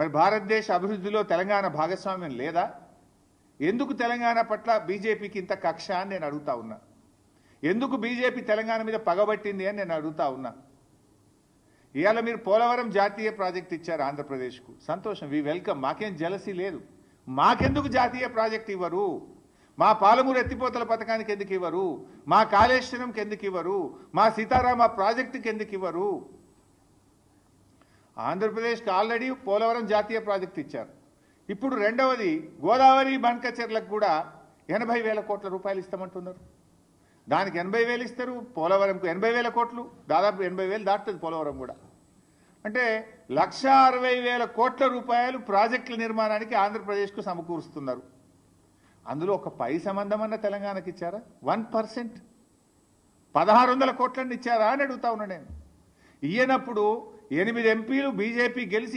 మరి భారతదేశ అభివృద్ధిలో తెలంగాణ భాగస్వామ్యం లేదా? ఎందుకు తెలంగాణ పట్ల బీజేపీకి ఇంత కక్ష అని నేను అడుగుతా ఉన్నా. ఎందుకు బీజేపీ తెలంగాణ మీద పగబట్టింది అని నేను అడుగుతా ఉన్నా. ఇవాళ మీరు పోలవరం జాతీయ ప్రాజెక్ట్ ఇచ్చారు ఆంధ్రప్రదేశ్కు. సంతోషం. We welcome. మాకేం జలసీ లేదు. మాకెందుకు జాతీయ ప్రాజెక్ట్ ఇవ్వరు? మా పాలమూరు ఎత్తిపోతల పథకానికి ఎందుకు ఇవ్వరు? మా కాళేశ్వరంకి ఎందుకు ఇవ్వరు? మా సీతారామ ప్రాజెక్టుకి ఎందుకు ఇవ్వరు? ఆంధ్రప్రదేశ్కి ఆల్రెడీ పోలవరం జాతీయ ప్రాజెక్ట్ ఇచ్చారు. ఇప్పుడు రెండవది గోదావరి బంకచెర్లకు కూడా ఎనభై వేల కోట్ల రూపాయలు ఇస్తామంటున్నారు. దానికి ఎనభై వేలు ఇస్తారు పోలవరంకు ఎనభై వేల కోట్లు దాదాపు ఎనభై వేలు దాటుతుంది పోలవరం కూడా. అంటే లక్ష అరవై వేల కోట్ల రూపాయలు ప్రాజెక్టుల నిర్మాణానికి ఆంధ్రప్రదేశ్కు సమకూరుస్తున్నారు. అందులో ఒక పై సంబంధం అన్న తెలంగాణకి ఇచ్చారా? One percent. పదహారు వందల కోట్లన్నీ ఇచ్చారా అని అడుగుతా ఉన్నా నేను. ఇయ్యనప్పుడు ఎనిమిది ఎంపీలు బీజేపీ గెలిచి